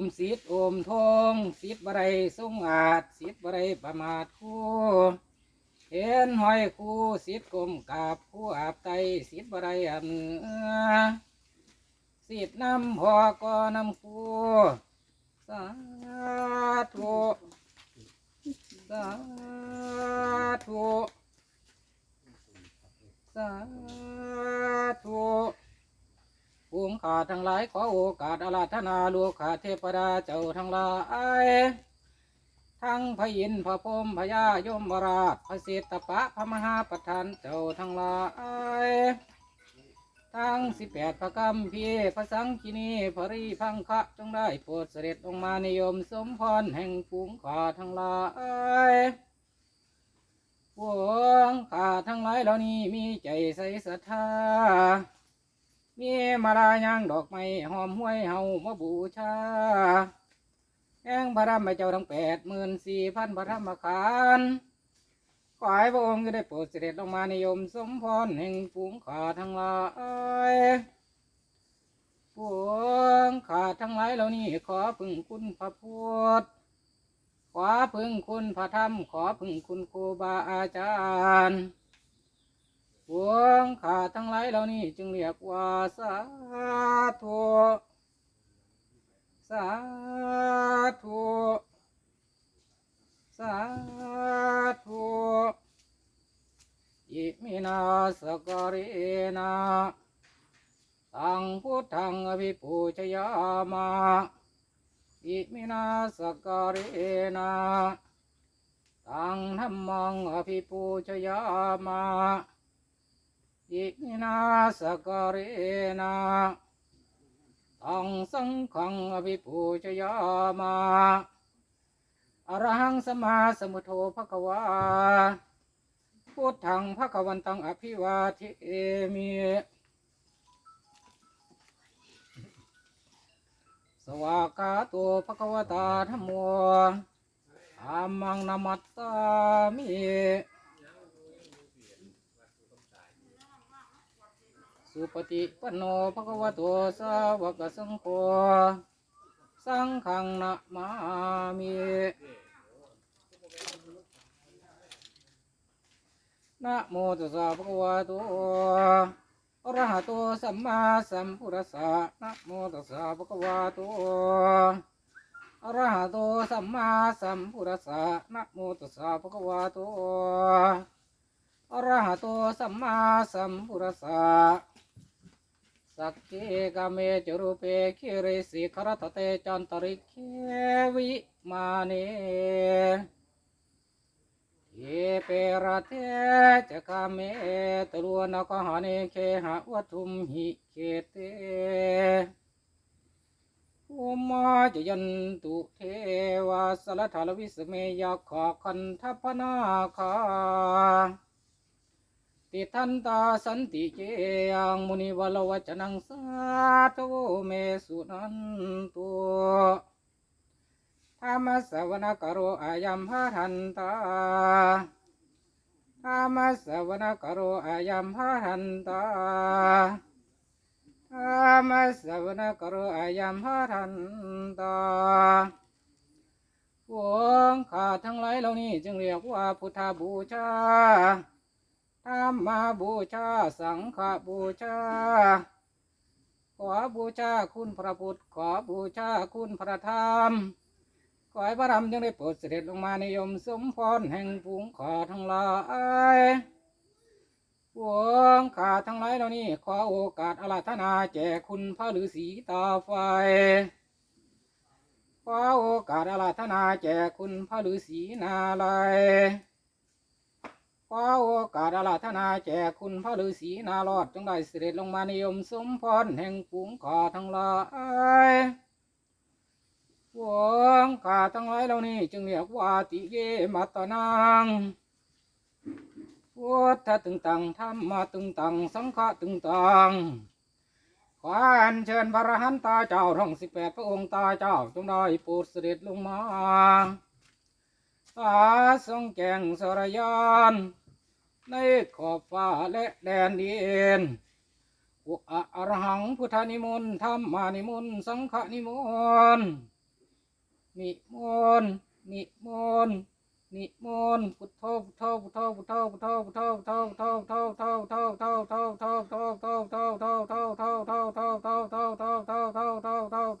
มสิทธิ์โอมทงสิทธิ์บไรทรงอาจสิทธิ์บไรประมาทคู่เห็นห้อยคู่สิทธิ์กลมกาบคู่อาบไตสิทธิ์บไรอาบเนือสิทธิ์นำพอก็นำคู่สาธุสาธุสาธุ ภูมิขาทั้งหลายขอโอกาสอาราธนาลูกขาเทพดาเจ้าทั้งหลายทั้งพระอินทร์พระพรมพญายมราชพระเศรษฐปะพระมหาประธานเจ้าทั้งหลายทั้งสิบแปดพระกรรมพีพระสังคีนีพระรีพังคะจงได้โปรดเสด็จลงมานิยมสมพรแห่งฝูงขาทั้งหลายพวงขาทั้งหลายเหล่านี้มีใจใสศรัทธา มีมาลายางดอกไม้หอมห้วยเฮามาบูชาแห่งพระรรมเจ้าทั้งแปดหมื่นสี่พันพระธรรมขันขอให้พระองค์จะได้โปรดเสด็จลงมานิยมสมพรแห่งฝูงขาทั้งหลายฝูงขาทั้งหลายเหล่านี้ขอพึ่งคุณพระพุทธขอพึ่งคุณพระธรรม ขอพึ่งคุณครูบาอาจารย์ พวงขาทั้งหลายเหล่านี้จึงเรียกว่าสาธุสาธุสาธุอิมินาสการินาตังพุทธังอภิปูชยามาอิมินาสการินาตังธรรมังอภิปูชยามา อินาสการินาตังสังฆังอภิปูชยามาอรหังสมาสมุทโธภควาพุทธังภควันตังอภิวาทิเอมิสวากาโตัวภควตาธรรมโมอามังนามัสสามิ สุปฏิปันโนภควโตสาวกสังโฆสังฆังนะมามินะโมตัสสะภะคะวะโตอะระหะโตสัมมาสัมพุทธัสสะนะโมตัสสะภะคะวะโตอะระหะโตสัมมาสัมพุทธัสสะนะโมตัสสะภะคะวะโตอะระหะโตสัมมาสัมพุทธัสสะ สักเกกเมจุรูปเปคิริสิขรตเตจันตริเควิมาเนเยเประเทจะกาเมตรวนกหาเนเคหะวัตุมหิเคเตอุมาจยันตุเทวาสลทาลวิสเมยขอคันทัพนาคา ติทันตาสันติเจียงมุนิวลวัจนังสาธุเมสุนันตุธรรมสวนกโรอายัมหะทันตาธรรมสวนกโรอายัมหะทันตาธรรมสวนกโรอายัมหะทันตาพวงข้าทั้งหลายเหล่านี้จึงเรียกว่าพุทธบูชา ธรรมบูชา สังฆบูชา ขอบูชาคุณพระพุทธ ขอบูชาคุณพระธรรม ขอให้พระธรรมจงได้โปรดเสด็จลงมาในยมสมพรแห่งฝูงขาทั้งหลายพวงขาทั้งหลายเหล่านี้ขอโอกาสอาราธนาแจกคุณพระฤาษีตาไฟขอโอกาสอาราธนาแจกคุณพระฤาษีนาลาย ขอโอกาสอาราธนาแจกคุณพระฤาษีนารอดจงได้เสด็จลงมาในยมสมพรแห่งฝูงขาทั้งหลายพวงกาทั้งหลายเหล่านี้จึงเรียกว่าติเยมัตตนังพุทธตึงตังธรรมะตึงตัง สังฆะตึงตังขออัญเชิญพระรหันตาเจ้าทั้งสิบแปดพระองค์ตาเจ้าจงได้โปรดเสด็จลงมา อาทรงแก่งสรยานในขอบฟ้าและแดนดินอุอรหังพุทธนิมนต์ธรรมานิมนต์สังฆนิมนต์นิมนต์นิมนต์นิมนต์พุทโธพุทโธพุทโธพุทโธพุทโธพุทโธพุท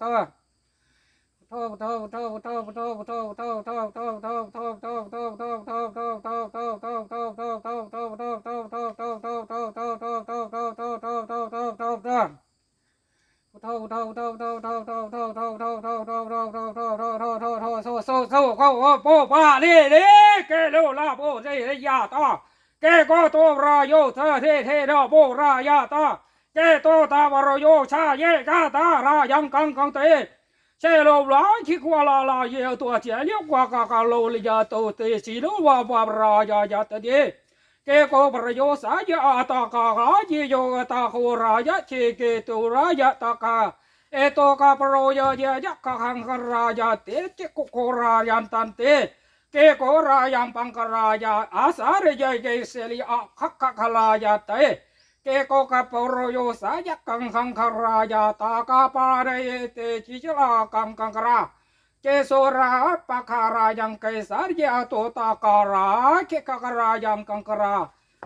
โธ แกโตตาวรโยชาเยกาตารายังกังกังเต เชโลบลาคิควาลาลาเยตัวเจเลียกว่ากากาโลลิยาโตเตสีโลวาบาบรายายาตเดเกโกประโยสายาตาการาเยโยตาโครายะเชเกตุรายะตากาเอโตกาปรโยเยยะกังกรายาเตจโกโครายันตันเตเกโกรายังปังกรายาอาสาเรยเกเสลีอะคักขะคลายาเต เกโกกะปโรโยสายะกังคังคารายาตากาปาเรเตจิจลากังกังกราเจโสราปะคารายังเกสารยาโตตาการาเคกะการายังกังกรา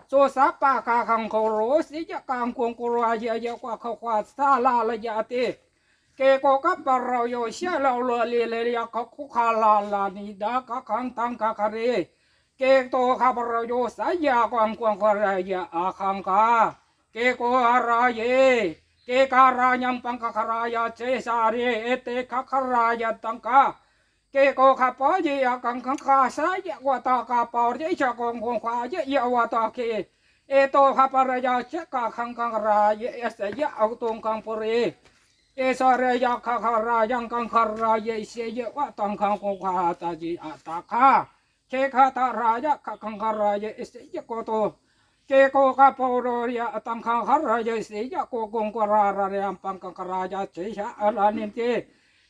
โซสัปะคาคังโคโรสิยกังกวงกุรายะยะกว่าขควาสาลาลยาเตเกโกกะปรโยเชลาลเลเลยะกคุคาลาลานิดากะคังตังกะคาเรเกโตคาปรโยสายากวางกวางกวารายะอาคังกา เกโกอารายเยเกการายังปังคคารายาเจสาเรเอเตคคารายาตังกาเกโกคาปะเยกังคังคาสายะวตากาปอเยชะกงคงควาเยยวตาเคเอโตคาปรายาเจกะคังคังรายเอสยะเอาตงคังปเรเอสารยาคาคารายังกังคารายเสยวตังคังคงควาตาจิอาตาคาเคคาตารายะคังคารายเอสยะโกโต เกโกกาปโรเรียตังคังหรายเสียะโกกงกราราเรียมปังกังกราจเสียะอลานินเต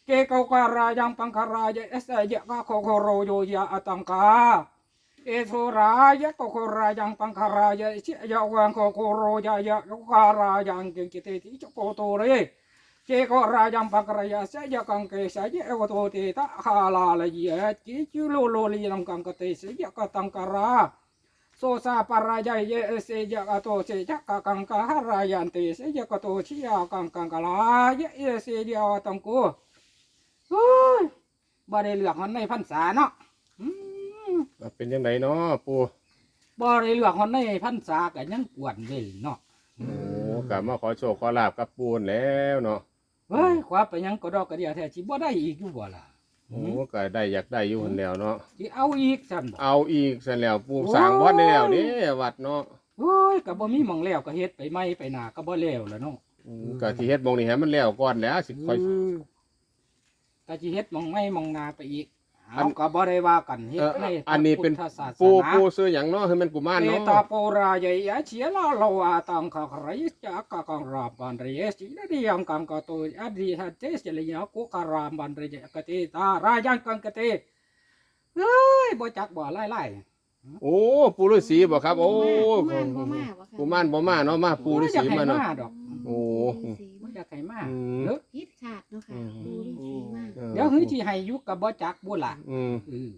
เกโกการายังปังกราจเอสยะกาโคโคโรโยยาตังกาเอโซรายะโกโครายังปังกราจเสียะวังโคโคโรยายะโกการายังเกกิเตติจโกโตเรเกโกรายังปังกรายเสียะกังเกสยะเอวโตเตตะฮาลาลยะจิจุโลโลลีนังกังกเตเสียกตังกรา โซซาปารายเยเสยกะโตเสยกะกังกะหรายันเตเสยกะโตชิยากังกังกะลาเยเอเสเดียวตังกูโอ้ยบ่ได้เลือกมันในพรรษาเนาะอืมว่าเป็นยังไงเนาะปูบ่ได้เลือกมันในพรรษาก็ยังปวดเว้ยเนาะโอ้กลับมาขอโชคขอลาบกับปูนแล้วเนาะเฮ้ยความไปยังก็ดอกกระเดียวแท้สิบ่ได้อีกอยู่บ่ล่ะ โอ้ก็ได้อยากได้อยู่คนแล้วเนาะสิเอาอีกซั่นบ่เอาอีกซะแล้วปูสร้างวัดได้แล้วเด้วัดเนาะโอ้ยก็บ่มีหม่องแล้วก็เฮ็ดไปใหม่ไปหน้าก็บ่แล้วล่ะเนาะอืมก็ที่เฮ็ดบงนี่ให้มันแล้วก่อนแหล้วสิค่อยเออก็สิเฮ็ดหม่องไม่มองหนาไปอีก อัเอานก็บ่ได้ว่ากันเฮ็เอดอในอันนี้เป็นพระพุทธศาสปูนาปูซื้อหยังเนาะให้มันกุมารเอเนาะตาโปรายยะเชียลาโลอาตังคาครายจักกะกังราบันเรยสินดิยังกังกะโตอดีหัตเตสเลยะกุการามบันเรยกะเตตารายังกังกะเตเอ้ยบ่จักบ่ไล่โอ้ปูฤาษีบ่ครับ โอ้กุมารบ่มาบ่ค่ะกุมารบ่มาเนาะมาๆปูฤาษีมาเนาะดอกโอ้ฤาษีบ่ อยากให้มาอืม เด้อพิษขาดเนาะค่ะอืม ปูฤาษีมาออเดี๋ยวคือสิให้อยู่กับบ่จักบ่ล่ะอืมเออ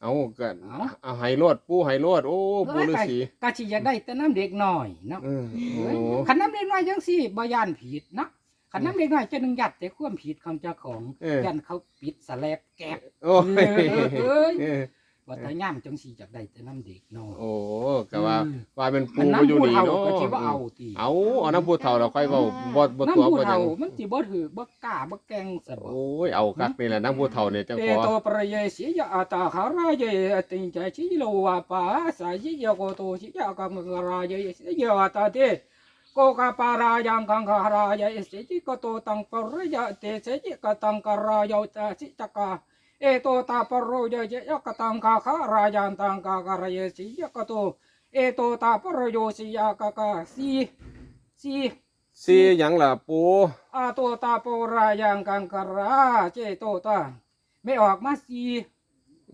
เอาก็เอา เอาไห้โลดปูไห้โลดโอ้ปูฤาษีก็สิอยากได้แต่น้ำเด็กน้อยเนาะอืมโอ้ขันน้ำเล็กน้อยจังสิบ่ย่านผิดนะขันน้ำเล็กน้อยจะนึงยัดแต่ความผิดของเจ้าของเออยันเขาปิดสแลบแกบโอ้ยเอ้ยเออ ว่าแต่ย่ามจังสิจากได้แต่น้ำเด็กน้อยโอ้ก็ว่าว่าเป็นอัปูนน้ำอยู่ผู้นี่เฒ่าเนาะก็สิว่าเอาติเอาเอาน้ำผู้เฒ่าเราค่อยเว้าบ่บ่ตัวน้ำผู้บ่หยัเฒ่างมันสิบ่ถือบ่กล้าบ่แกล้งซะบ่ โอ้ยเอาคักนี่แหละน้ำผู้เฒ่าเนี่ยจังเตขอ โตประเยสิยะตาคารายะติงจะชิโลวาปาสายิยะโกโตชิยะกังกรายะสิยะตาเตโกกาปารายังกังคารายะสิจิกโตตังปรยะเตสิจิกตังกรายะตาสิจกา เอโตตาปรโยยะกตังคาคารายันตังกากรายะสิยกโตเอโตตาปรโยสิยากากาสีสีซีหยังล่ะปูอาโตตาปรายังกังคาราเจโตตาไม่ออกมาสี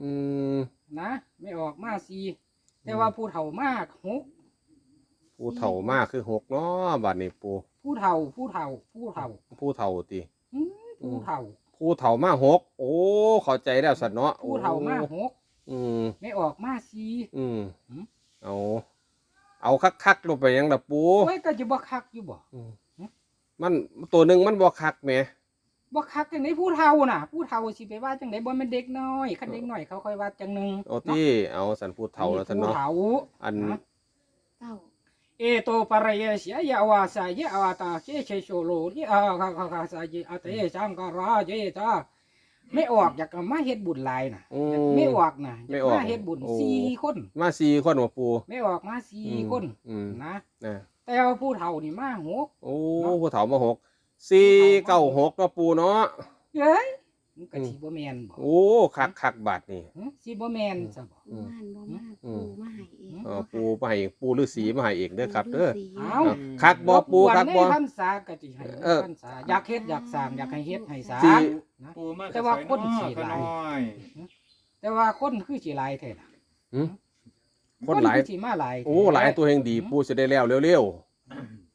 อืมนะ ไม่ออกมาสีแต่ว่าผู้เฒ่ามากหกผู้เฒ่ามากคือหกเนาะบัดนี้ปูผู้เฒ่าผู้เฒ่าผู้เฒ่าผู้เฒ่าติอืมผู้เฒ่า ผู้เฒ่ามาหกโอ้ เข้าใจแล้วสัตว์เนาะผู้เฒ่ามาหกอืม ไม่ออกมาสี่อืมหืม เอา เอาคักๆลงไปยังละปูโอ้ยก็จะบ่คักอยู่บ่อืมมันตัวหนึ่งมันบ่คักแหม บ่คักจังไดผู้เฒ่าน่ะ ผู้เฒ่าสิไปว่าจังไดบ่แม่นเด็กน้อยคันเด็กน้อยเขาค่อยว่าจังหนึงเอาที่เอาสันผู้เฒ่าแล้วสันผู้เนาะเฒ่าอันนะเก้า เอโตปะระเยเสียยาวาสายอาวาตาเชเชโชโลนี่อาคาคาคาสายอาเตจังการาเจจ้าไม่ออกอยากมาเฮ็ดบุญหลายน่ะอืไม่ออกน่ะไม่ออกมาเฮ็ดบุญโอ้ สี่คนมาสี่คนว่าปูไม่ออกมาสี่อืมคนอืมนะ นะแต่ว่าผู้เฒ่านี่มาหก โอ้เนาะ ผู้เฒ่ามาหกสี่เก้าหกเนาะปูเนาะ เอ้ยมันก็อืม สิบ่แม่นบ่โอ้คักคักบาทนี่ หึสิบ่แม่นซะบ่ปูม่านบ่มาอืปูมมาให้เอง เออปู มาให้เองปูฤาษีมาให้เองเด้อครับเด้อ เอ้าคักบ่ปูคักบ่ในพรรษาก็สิให้เออพรรษาอยากเฮ็ดอยากสร้างอยากให้เฮ็ดให้สร้าสี่งนะปูมากแต่ว่าคนสิหก็ลาย น้อยแต่ว่าคนคือสิหลายแท้ล่ะหืมคนหลายคือสิมาหลายแท้โอ้หลายตัวแห่งดีปูจะได้แล้วเร็ว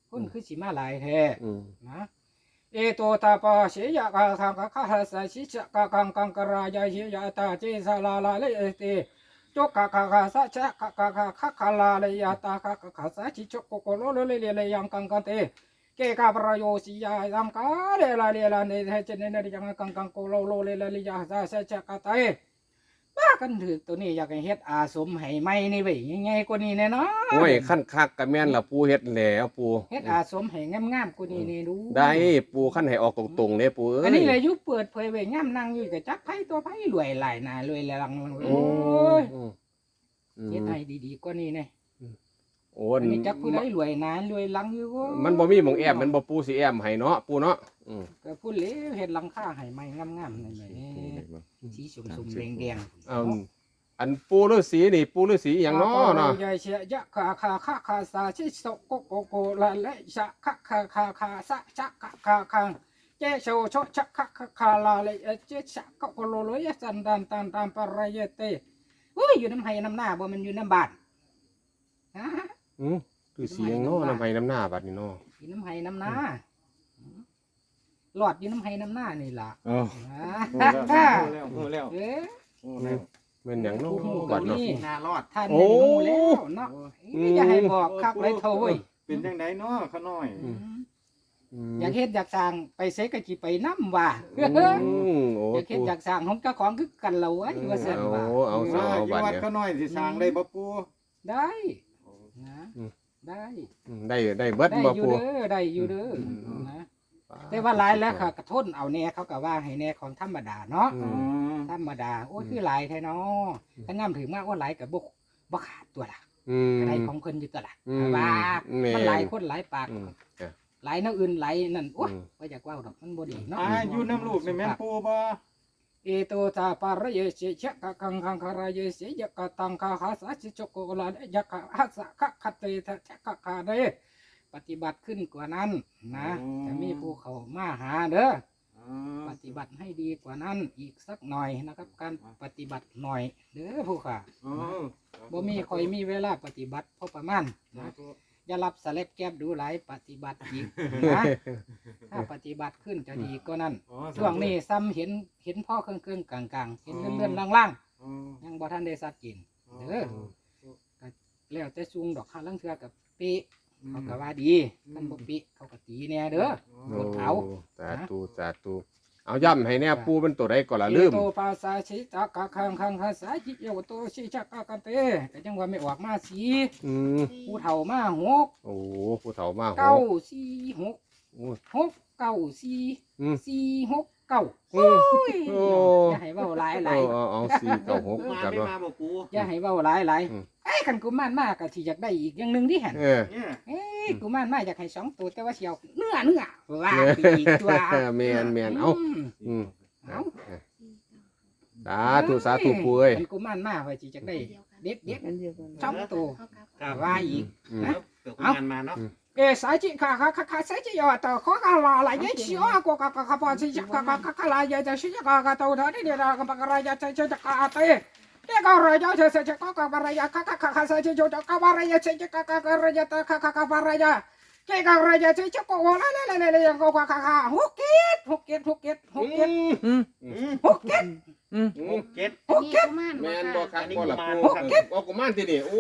คนคือสิมาหลายแท้ ๆอืมนะเอโตตาปะเสยะกะคังกะคะหะสะชิชะกะกังกังกะรายะเยยะตาเจสะลาลาเลเอเต จกกะกะกะสะชะกะกะกะคะคะลาเลยาตากะกะกะสะชิจกโกโกโลโลเลเลเลยังกังกันเตเกกะปรโยสิยายัมกาเลลาเลลาเนเทเจเนเนยังกังกังโกโลโลเลเลยาสะสชะกะเต้ กันถือตัวนี้อยากให้เฮ็ดอาสมให้ใหม่นี่เว้ยใหญ่ๆกว่านี้แน่นอนโอ้ยขั้นคักกะแม่นละปูเฮ็ดแล้วปูเฮ็ดอาสมให้งามๆกว่านี้นี่ดูได้ปูขั้นให้ออกตรงๆเด้ปูเอ้อันยนี้เลยยุเปิดเผยไว้ย่ำนั่งอยู่กับจักไผตัวไผรวยหลายหนารวยหลายหลังโอ้ยอืมอืมเฮ็ดให้ดีๆกว่านี้แน่โอ้อันนี้จักผู้ใดรวยหนารวยหลังอยู่มันบ่มีหมองแอบมันบ่ปูสิแอมให้เนาะปูเนาะ อืมก็พูดเลยเฮ็ดหลังคาให้ใหม่งามๆนั่นแหละสีส้มๆแดงๆเอาอันปูฤาษีนี่ปูฤาษีอหย่างเนาะเนาะยายเสียยะคาคาคาคาสาชิโสโกโกโกละละชะคาคาคาคาสะชะคาคาคังเจโชโชชะคาคาคาลาเลยเจชะกะโกโลโลยะสันดันตันตามปะระเยเตอุ้ยอยู่น้ำไห้น้ำหน้าบ่มันอยู่น้ำบานฮะอืมฤาษีอหย่างเนาะน้ำให้น้ำหน้าบัดนี้เนาะอยู่น้ำไห้น้ำหน้า หลอดอยู่น้ำไห้น้ำหน้านี่ล่ะเออฮะโอ้แล้วโอ้แล้วเอ๊ะโอ้แล้วแม่นหยังเนาะโอ้โหบัดเนาะนี่นารอดท่านโอ้ได้รู้แล้วเนาะเอ้ยอย่าให้บอกคักเลยโทเว้ยเป็นจังไดเนาะขาน้อยอืมมอยากเฮ็ดอยากสร้างไปเสกะจิไปน้ำว่าอืมโอ้อยากเฮ็ดปูอยากสร้างของเจ้าของคือกันเราไว้ว่าซั่นว่าเอาเอาว่าเอาอยู่บัดวัดเนี่ยขาน้อยสิสร้างได้บ่ปูได้นะอืมได้อืมได้ได้เบิดได้บ่อยู่ปูเด้อได้อยู่เด้ออมนะ แต่ว่าหลายแล้วค่ะกระทนเอาแน่เขาก็ว่าให้แน่ของธรรมดาเนาะอือ๋อธรรมดาโอ้ยคือหลายแท้เนาะถ้างามถึงมากว่าหลายก็บ่บ่ขาดตัวล่ะอืม ก็ได้ของเพิ่นอยู่ตัวล่ะอืมว่าแม่น มันหลายคนหลายปากอืมอะหลายแนวอื่นหลายนั่นโอ้ยอืม บ่อยากเว้าดอกมันบ่ดีเนาะ อ่าอยู่น้ำลูกนี่แม่นปูบ่เอโตตาปารเยเสชะกะกังคังคารเยเสยะกะตังคาหาสาชิจโกลาเนยะกะหัสสะคะคัตเตทะชะกะคาเด ปฏิบัติขึ้นกว่านั้นนะจะมีผู้เขามาหาเด้ออ๋อปฏิบัติให้ดีกว่านั้นอีกสักหน่อยนะครับ การปฏิบัติหน่อยเด้อผู้ค่ะอ๋อบ่มีคอยมีเวลาปฏิบัติพอประมาณนะ อย่ารับสเล็บแก็บดูหลายปฏิบัติอีกนะ ถ้าปฏิบัติขึ้นจะดีก็นั้นอ๋อช่วงนี้ซ้ำเห็นเห็นพ่อเครื่องเครื่องกลางกลางๆเห็นเลื่อนเลื่อนล่างล่างอ๋อๆยังบ่ทันได้สัดกินเด้อแล้วแต่ซุงดอกข้าลังเทือกับปี เขาก็ว่าดีกันบ่ปีเขาก็ตีแน่เด้อโอ้กดเอา สาธุสาธุเอาย่ำให้แน่ปูเป็นตัวใดก่อนละลืมเอโตปาสาชิตากะคังคังคาสาจิโยโตชิจักกะกันเตแต่จังว่าไม่ออกมาสีอืมผู้เฒ่ามาหกโอ้ผู้เฒ่ามากเก้าสี่หกโอ้หกเก้าสี่อืม สี่หก เก้าโอ้โอ้ยโอ้อย่าให้เว้าหลายหเอาลายเอาเอาสี่เก้าหกมาครับไม่เนาะ มาบ่ปูอย่าให้เว้าหลายหลายอืม ไอ้คันกูมานมากก็สิอยากได้อีกอย่างหนึงที่หันเออเนี่ยเอ้ยกูมานมาอยากให้สองตัวแต่ว่าเสียวเนื้อเนื้อว่าไปอีกตัวแมนแมนเอาม อืมเอา สาธุสาธุปูเอ้ยมันกูมานมาไว้สิจักได้เด็ดเด็ดอันเดียวกัน สองตัวเข้ากับว่าอีก อืมเกิดงานมาเนาะเอสายจิค่ะค่ะค่ะค่ะสายจิยอต่อขอการลาลายเชียวกว่าค่ะค่ะพอสิค่ะค่ะค่ะค่ะลายจะชิค่ะค่ะตัวเธอที่เดียวกับปากรายจะ 给三斤，看看看看三斤要到，看看拉拉也起啊，过个个个把这些个个个个拉也在水个个到他这里了，个个拉也在这这个对。这个人家就是这个个把人家咔咔咔咔三斤就这个把人家这这个个个人家他咔咔咔把人家。这个人家这这个我来来来来来，我咔咔咔，胡给胡给胡给胡给，嗯嗯胡给。 อืมอืมหกเก็ดอืม หกเจ็ดหกเก็ดกุมารแม่นบ่ครับอันนี้บ่ล่ะกุปูมารเออโอ้กุมารที่นี่โอ้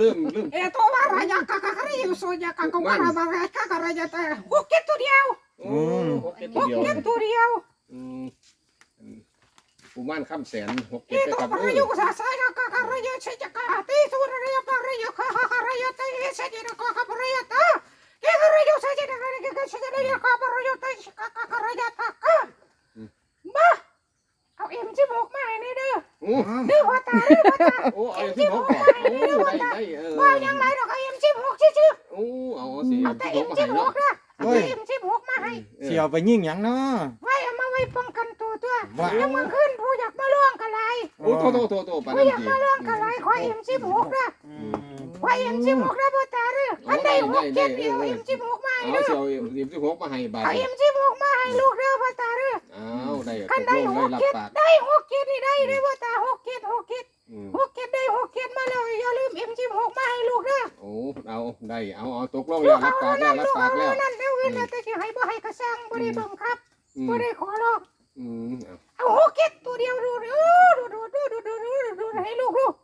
ลืมลืม เอตัวว่าระยะกะกะระยะโซยะกะกะว่าระยะกะกะระยะแต่หกเก็ดตัวเดียวโอ้หกเจ็ดหตัวกเดียวเก็ดตัวเดียวอืมกุมารคำแสนหกเอเจ็ดตัวครับว่าระยะกะสายกะกะระยะใช่จะกะตีสุระยะกะระยะกะกะระยะแต่ใช่จะกะกะระยะตาเกะระยะใช่จะกะระยะกะใช่จะระยะกะระยะแต่กะกะระยะตากะมา เอาเอ็มจิบอกมาให้เด้อโอ้เด้อพ่อตาเด้อพ่อตาโอ้เอาที่หกก่อนโอ้ได้ได้เออว่ายังไงดอกเอาเอ็มจิบอกชื่อโอ้เอาสิๆเอาแต่ที่เอ็มมาจิให้บอเนาะกนะเอาแต่เอ็มจิบอกมาให้เอเสียอวไปยิ่งหยังเนาะไว้เอามาไว้ป้องกันตัวตัวว่าแล้วเมื่อคืนผู้อยากมาล่วงกะไรโอ้โทษโทษโทษโทษปานผู้นั้นอยากจีมาล่วงกะไรขอเอ็มจิบอกนะ ว่าเอ็มจิบหกระพ่อตาเด้ออันใดหกเจ็ดเดียเอ็มจิบหกมาให้เอาเด้อเสียวเอ็มจิบหกมาให้บาอาเอ็มจิบหกมาให้ลูกเด้อพ่อตาเด้ออาได้คันได้หกเจ็ดได้หกเจ็ดนี่ได้ได้พ่อตาหกเจ็ดหกเจ็ดหกเจ็ดได้หกเจ็ดมาเลยอย่าลืมเอ็มจิบหกมาให้ลูกเด้อโอ้เอาได้เอาเอาตกลงแล้วรับปากแล้วรับปากแล้วนั่นแล้วเว้นแต่จะให้บ่ให้กระซังบ่ได้บังคับบ่ได้ขอร้องเอาหกเจ็ดตัวเดียวดูดูดูดูดูดูดูให้ลูกลูก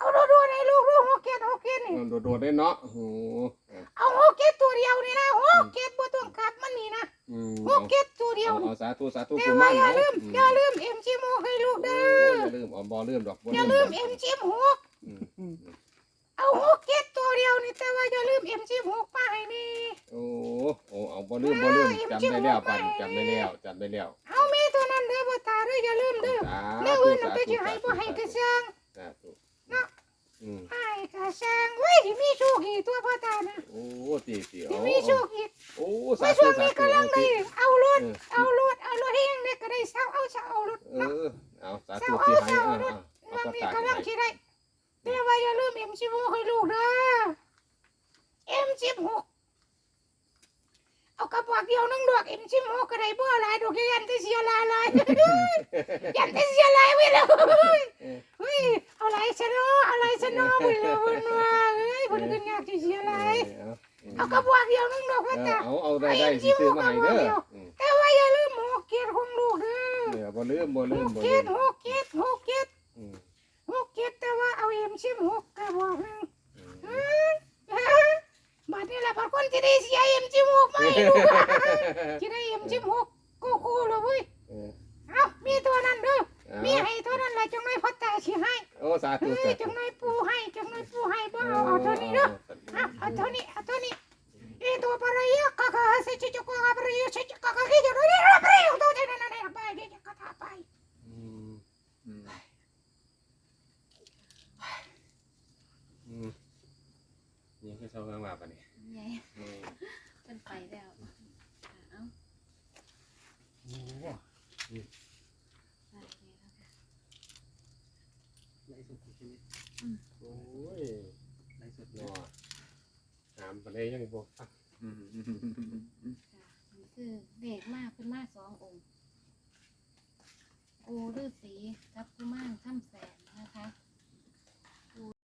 เอาดูดูให้ลูกดูหกเก็ดหกเก็ดนี่ โดดโดดได้เนาะโอ้โหเอาหกเก็ดตัวเดียวนี่นะหกเก็ดบ่ต้องกลับมันนี่นะอืมหกเก็ดตัวเดียวเอานี่เอาสาธุสาธุแต่กุว่ามารอย่าเอาลืมอย่าลืมเอ็มจิโมให้ลูกเอเด้อออย่าลืมเอาบ่ลืมดอกบ่อย่าลืมเอ็มจิหกอืมเอาหกเก็ดตัวเดียวนี่แต่ว่าอย่าลืมเอ็มจิหกไปนี่ โอ้โอ้เอาบ่ลืมบ่ลืมจำได้แล้วปันจำได้แล้วจำได้แล้วเอามีตัวนั้นเด้อบ่ตาเด้ออย่าลืมเด้อสาแล้ธุวอื่นสาเอาไปธุสิให้บ่ให้กระซังสาธุเนาะ อืมให้กระซังเว้ยสิมีโชคอีกตัวพ่อตานะโอ้ตีตีสิโอ้มีโชคอีกโอ้ไม่สาช่ธุวงสานี้ธุกำลังได้เอารถ เออ เอารถ เอารถเองเนี่ยก็ได้เศร้าเอาเศร้าเอารถเอเนาะอเอาสาธุที่ให้เออเอาเรื่องเอานี้ตากำลังให้คิดได้แต่ว่าอย่าลืมเอ็มสิบหกให้ลูกนะเอ็มสิบหกเอากระบอกเดียวนึงดอกเอ็มสิบหกก็ได้บ่หลายดอกยันที่เสียหลายหลาย ยันที่เสียหลายไปแล้วเฮ้ยเอาไรซะเนาะเอาไรซะเนาะไปเลยเพิ่นว่าเฮ้ยเพิ่นขึ้นยากที่เสียหลายเอากระบอกเดียวนึงดอกว่าเออจ้ะเอาเอาได้ได้สิซื้อมาให้เด้ออืมแต่ว่าอย่าลืมหกเกียรติของลูกเด้อเออบ่ลืมบ่ลืหมกบ่เกีลืยรมติหกเกียรติหกเกียรติอืมหกเกียรติแต่ว่าเอาเอ็มชิมหกกระบอกหนึงอืมบัดนี้แหละพักคนที่ได้เสียเอ็มชิมหกไหมลูกที่ได้เอ็มชิมหกโกโก้เลยเว้ยเออ เอามีตัวนั้นเด้อเอา มีให้ตัวนั้นแหละจังไรพ่อตาสิให้โอ้สาธุเฮ้สายธุจังไรปูให้จังไรปูให้บ่เอาเอาตัวนี้เด้อเอาเอาตัวนี้เอาตัวนี้เอตัวปะไรยะกะกะเสจิจุกะ